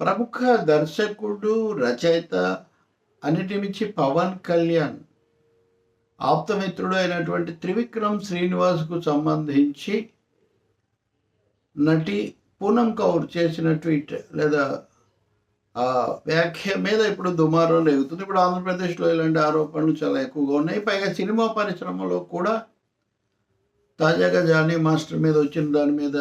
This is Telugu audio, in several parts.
ప్రముఖ దర్శకుడు రచయిత అన్నిటి మించి పవన్ కళ్యాణ్ ఆప్తమిత్రుడు అయినటువంటి త్రివిక్రమ్ శ్రీనివాస్కు సంబంధించి నటి పూనం కౌర్ చేసిన ట్వీట్ లేదా ఆ వ్యాఖ్య మీద ఇప్పుడు దుమారం రేగుతుంది. ఇప్పుడు ఆంధ్రప్రదేశ్లో ఇలాంటి ఆరోపణలు చాలా ఎక్కువగా ఉన్నాయి. పైగా సినిమా పరిశ్రమలో కూడా తాజాగా జానీ మాస్టర్ మీద వచ్చిన దాని మీద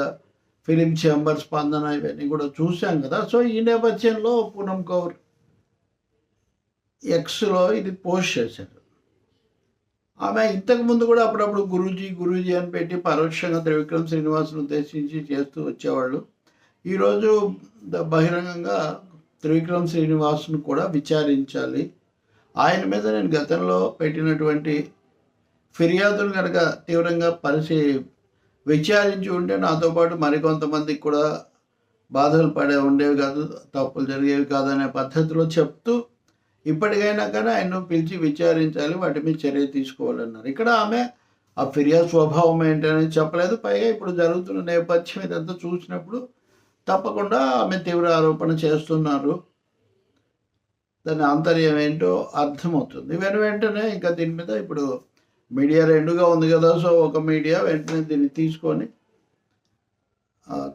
ఫిలిం ఛాంబర్ స్పందన ఇవన్నీ కూడా చూశాం కదా. సో ఈ నేపథ్యంలో పూనం కౌర్ ఎక్స్లో ఇది పోస్ట్ చేశారు. ఆమె ఇంతకు ముందు కూడా అప్పుడప్పుడు గురూజీ గురూజీ అని పెట్టి పరోక్షంగా త్రివిక్రమ్ శ్రీనివాస్ను ఉద్దేశించి చేస్తూ వచ్చేవాళ్ళు. ఈరోజు ద- బహిరంగంగా త్రివిక్రమ్ శ్రీనివాసును కూడా విచారించాలి. ఆయన మీద నేను గతంలో పెట్టినటువంటి ఫిర్యాదులు కనుక తీవ్రంగా పరిశీ విచారించి ఉంటే నాతో పాటు మరికొంతమందికి కూడా బాధలు పడే ఉండేవి కాదు తప్పులు జరిగేవి కాదనే పద్ధతిలో చెప్తూ ఇప్పటికైనా కానీ ఆయన్ను పిలిచి విచారించాలి వాటి మీద చర్య తీసుకోవాలన్నారు. ఇక్కడ ఆమె ఆ ఫిర్యాదు స్వభావం ఏంటనేది చెప్పలేదు. పైగా ఇప్పుడు జరుగుతున్న నేపథ్యం ఇదంతా చూసినప్పుడు తప్పకుండా ఆమె తీవ్ర ఆరోపణ చేస్తున్నారు. దాని ఆంతర్యం ఏంటో అర్థమవుతుంది. వెను వెంటనే ఇంకా దీని మీద ఇప్పుడు మీడియా రెండుగా ఉంది కదా సో ఒక మీడియా వెంటనే దీన్ని తీసుకొని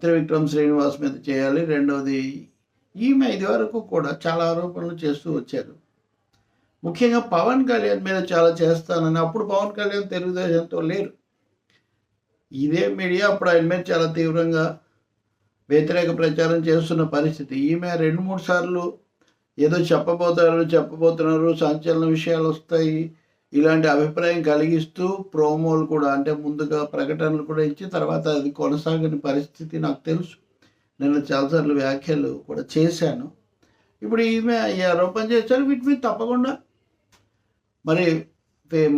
త్రివిక్రమ్ శ్రీనివాస్ మీద చేయాలి. రెండవది ఈమె ఇది వరకు కూడా చాలా ఆరోపణలు చేస్తూ వచ్చారు. ముఖ్యంగా పవన్ కళ్యాణ్ మీద చాలా చేస్తానని అప్పుడు పవన్ కళ్యాణ్ తెలుగుదేశంతో లేరు. ఇదే మీడియా అప్పుడు ఆయన మీద చాలా తీవ్రంగా వ్యతిరేక ప్రచారం చేస్తున్న పరిస్థితి. ఈమె రెండు మూడు సార్లు ఏదో చెప్పబోతారు చెప్పబోతున్నారు సంచలన విషయాలు వస్తాయి ఇలాంటి అభిప్రాయం కలిగిస్తూ ప్రోమోలు కూడా అంటే ముందుగా ప్రకటనలు కూడా ఇచ్చి తర్వాత అది కొనసాగని పరిస్థితి నాకు తెలుసు. నేను చాలాసార్లు వ్యాఖ్యలు కూడా చేశాను. ఇప్పుడు ఈమె ఈ ఆరోపణ చేశారు వీటి మీద తప్పకుండా. మరి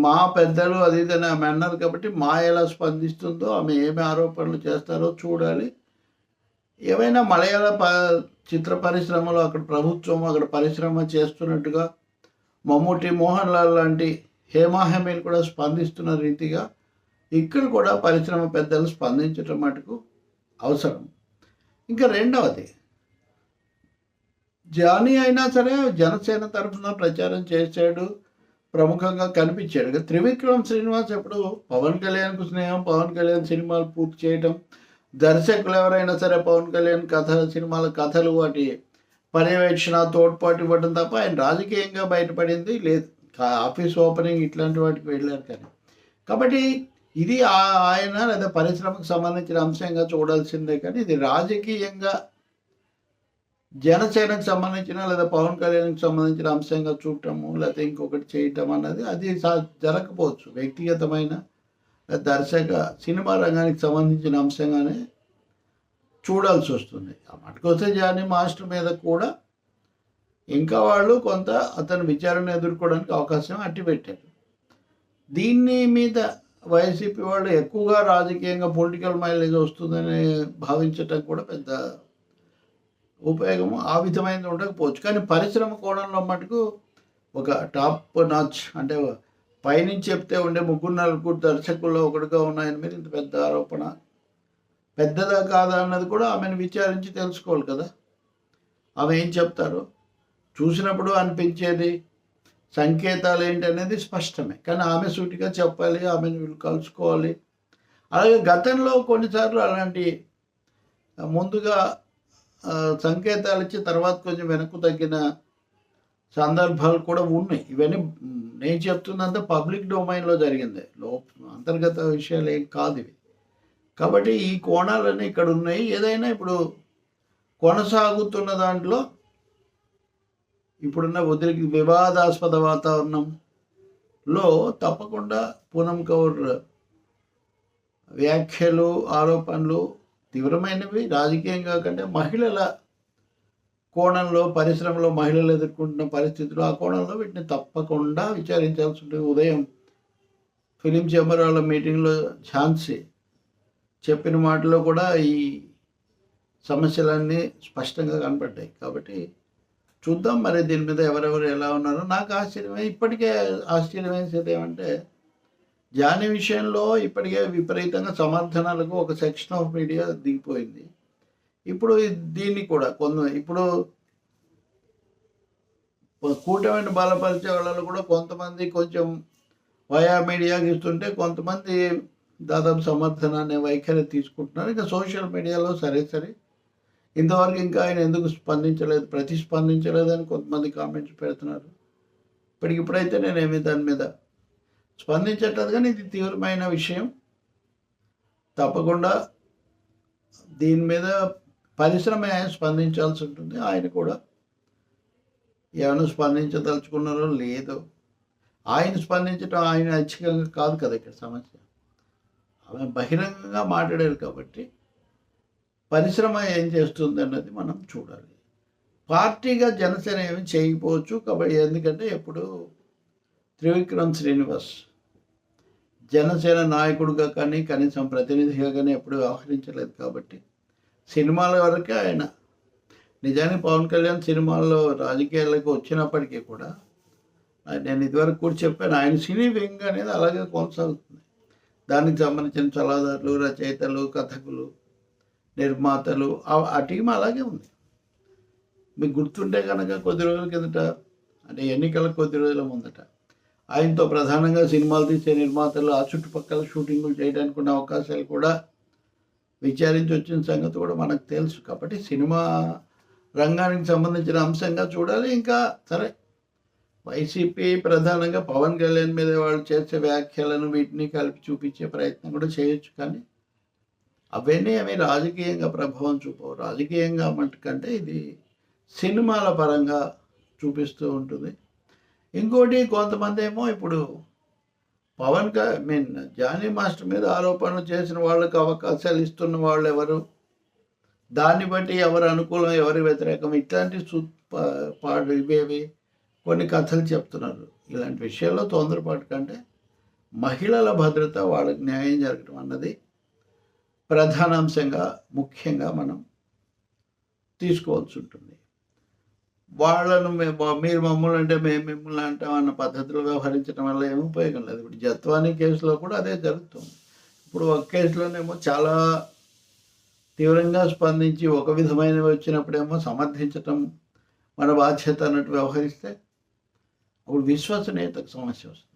మా పెద్దలు అది ఇది అని ఆమె అన్నారు కాబట్టి మా ఎలా స్పందిస్తుందో ఆమె ఏమి ఆరోపణలు చేస్తారో చూడాలి. ఏమైనా మలయాళ ప చిత్ర పరిశ్రమలో అక్కడ ప్రభుత్వం అక్కడ పరిశ్రమ చేస్తున్నట్టుగా మమ్ముటి మోహన్ లాల్ లాంటి హేమాహేమీలు కూడా స్పందిస్తున్న రీతిగా ఇక్కడ కూడా పరిశ్రమ పెద్దలు స్పందించటం మటుకు అవసరం. ఇంకా రెండవది జానీ అయినా సరే జనసేన తరఫున ప్రచారం చేశాడు ప్రముఖంగా కనిపించాడు. త్రివిక్రమ్ శ్రీనివాస్ ఎప్పుడు పవన్ కళ్యాణ్కు స్నేహం పవన్ కళ్యాణ్ సినిమాలు పూర్తి చేయడం దర్శకులు ఎవరైనా సరే పవన్ కళ్యాణ్ కథ సినిమాల కథలు వాటి పర్యవేక్షణ తోడ్పాటు ఇవ్వడం తప్ప ఆయన రాజకీయంగా బయటపడింది లేదు. ఆఫీస్ ఓపెనింగ్ ఇట్లాంటి వాటికి వెళ్ళారు కానీ. కాబట్టి ఇది ఆ- ఆయన లేదా పరిశ్రమకు సంబంధించిన అంశంగా చూడాల్సిందే కానీ ఇది రాజకీయంగా జనసేనకు సంబంధించిన లేదా పవన్ కళ్యాణ్కి సంబంధించిన అంశంగా చూడటము లేకపోతే ఇంకొకటి చేయటం అన్నది అది సా- జరగకపోవచ్చు. వ్యక్తిగతమైన దర్శక సినిమా రంగానికి సంబంధించిన అంశంగానే చూడాల్సి వస్తుంది. ఆ మటుకొస్తే జానీ మాస్టర్ మీద కూడా ఇంకా వాళ్ళు కొంత అతని విచారణ ఎదుర్కోవడానికి అవకాశం అట్టిపెట్టారు దీన్ని మీద వైసీపీ వాళ్ళు ఎక్కువగా రాజకీయంగా పొలిటికల్ మైలేజ్ వస్తుందని భావించటం కూడా పెద్ద ఉపయోగం ఆ విధమైనది ఉండకపోవచ్చు. కానీ పరిశ్రమ కోణంలో మటుకు ఒక టాప్ నాచ్ అంటే పైనుంచి చెప్తే ఉండే ముగ్గురు నలుగురు దర్శకుల్లో ఒకటిగా ఉన్నాయని మీద ఇంత పెద్ద ఆరోపణ పెద్దదా కాదా అన్నది కూడా ఆమెను విచారించి తెలుసుకోవాలి కదా. ఆమె ఏం చెప్తారు? చూసినప్పుడు అనిపించేది? సంకేతాలు ఏంటి అనేది స్పష్టమే. కానీ ఆమె సూటిగా చెప్పాలి ఆమెను వీళ్ళు కలుసుకోవాలి. అలాగే గతంలో కొన్నిసార్లు అలాంటి ముందుగా సంకేతాలు ఇచ్చి తర్వాత కొంచెం వెనక్కు తగ్గిన సందర్భాలు కూడా ఉన్నాయి. ఇవన్నీ నేను చెప్తున్నంతా పబ్లిక్ డొమైన్లో జరిగింది. లో అంతర్గత విషయాలు ఏం కాదు ఇవి. కాబట్టి ఈ కోణాలన్నీ ఇక్కడ ఉన్నాయి. ఏదైనా ఇప్పుడు కొనసాగుతున్న దాంట్లో ఇప్పుడున్న ఉద్రిక్త వివాదాస్పద వాతావరణంలో తప్పకుండా పూనం కౌర్ వ్యాఖ్యలు ఆరోపణలు తీవ్రమైనవి. రాజకీయంగా కంటే మహిళల కోణంలో పరిశ్రమలో మహిళలు ఎదుర్కొంటున్న పరిస్థితులు ఆ కోణంలో వీటిని తప్పకుండా విచారించాల్సి ఉంటుంది ఉదయం ఫిలిం చేంబర్ వాళ్ళ మీటింగ్లో ఝాన్సీ చెప్పిన మాటలో కూడా ఈ సమస్యలన్నీ స్పష్టంగా కనపడ్డాయి. కాబట్టి చూద్దాం మరి దీని మీద ఎవరెవరు ఎలా ఉన్నారో. నాకు ఆశ్చర్యమే ఇప్పటికే ఆశ్చర్యమేసేది ఏమంటే జాని విషయంలో ఇప్పటికే విపరీతంగా సమర్థనలకు ఒక సెక్షన్ ఆఫ్ మీడియా దిగిపోయింది. ఇప్పుడు దీన్ని కూడా కొంత ఇప్పుడు కూటమిని బలపరిచే వాళ్ళలో కూడా కొంతమంది కొంచెం వయా మీడియాకి ఇస్తుంటే కొంతమంది దాదాపు సమర్థన అనే వైఖరి తీసుకుంటున్నారు. ఇంకా సోషల్ మీడియాలో సరే సరే ఇంతవరకు ఇంకా ఆయన ఎందుకు స్పందించలేదు ప్రతిస్పందించలేదని కొంతమంది కామెంట్స్ పెడుతున్నారు. ఇప్పటికి ఇప్పుడైతే నేనేమి దాని మీద స్పందించట్లేదు కానీ ఇది తీవ్రమైన విషయం. తప్పకుండా దీని మీద పరిశ్రమ స్పందించాల్సి ఉంటుంది ఆయన కూడా. ఏమైనా స్పందించదలుచుకున్నారో లేదో. ఆయన స్పందించడం ఆయన ఐచ్ఛికంగా కాదు కదా ఇక్కడ సమస్య. ఆమె బహిరంగంగా మాట్లాడారు కాబట్టి పరిశ్రమ ఏం చేస్తుంది అన్నది మనం చూడాలి. పార్టీగా జనసేన ఏమి చేయకపోవచ్చు కాబట్టి ఎందుకంటే ఎప్పుడు త్రివిక్రమ్ శ్రీనివాస్ జనసేన నాయకుడిగా కానీ కనీసం ప్రతినిధిగా కానీ ఎప్పుడు వ్యవహరించలేదు కాబట్టి సినిమాల వరకే ఆయన. నిజానికి పవన్ కళ్యాణ్ సినిమాల్లో రాజకీయాలకు వచ్చినప్పటికీ కూడా నేను ఇదివరకు కూడా చెప్పాను ఆయన సినీ వింగ్ అనేది అలాగే కొనసాగుతుంది. దానికి సంబంధించిన సలహాదారులు రచయితలు కథకులు నిర్మాతలు ఆ టీం అలాగే ఉంది. మీకు గుర్తుంటే కనుక కొద్ది రోజుల కిందట అంటే ఎన్నికల కొద్ది రోజుల ముందట ఆయనతో ప్రధానంగా సినిమాలు తీసే నిర్మాతలు ఆ చుట్టుపక్కల షూటింగులు చేయడానికి ఉన్న అవకాశాలు కూడా విచారించి వచ్చిన సంగతి కూడా మనకు తెలుసు. కాబట్టి సినిమా రంగానికి సంబంధించిన అంశంగా చూడాలి. ఇంకా సరే వైసీపీ ప్రధానంగా పవన్ కళ్యాణ్ మీద వాళ్ళు చేసే వ్యాఖ్యలను వీటిని కలిపి చూపించే ప్రయత్నం కూడా చేయొచ్చు. కానీ అవన్నీ అవి రాజకీయంగా ప్రభావం చూపవు. రాజకీయంగా కంటే ఇది సినిమాల పరంగా చూపిస్తూ ఉంటుంది. ఇంకోటి కొంతమంది ఏమో ఇప్పుడు పవన్ క మీన్ జానీ మాస్టర్ మీద ఆరోపణలు చేసిన వాళ్ళకి అవకాశాలు ఇస్తున్న వాళ్ళు ఎవరు? దాన్ని బట్టి ఎవరు అనుకూలం ఎవరి వ్యతిరేకం? ఇట్లాంటి పాడు ఇవేవి? కొన్ని కథలు చెప్తున్నారు. ఇలాంటి విషయాల్లో తొందరపాటు కంటే మహిళల భద్రత వాళ్ళకి న్యాయం జరగడం అన్నది ప్రధానాంశంగా ముఖ్యంగా మనం తీసుకోవాల్సి ఉంటుంది. వాళ్ళను మీరు మమ్మల్ని అంటే మేము మిమ్మల్ని అంటాం అన్న పద్ధతిలో వ్యవహరించడం వల్ల ఏమి ఉపయోగం లేదు. ఇప్పుడు జత్వానీ కేసులో కూడా అదే జరుగుతుంది. ఇప్పుడు ఒక కేసులోనేమో చాలా తీవ్రంగా స్పందించి ఒక విధమైనవి వచ్చినప్పుడేమో సమర్థించటం మన బాధ్యత అన్నట్టు వ్యవహరిస్తే అప్పుడు విశ్వసనీయతకు సమస్య వస్తుంది.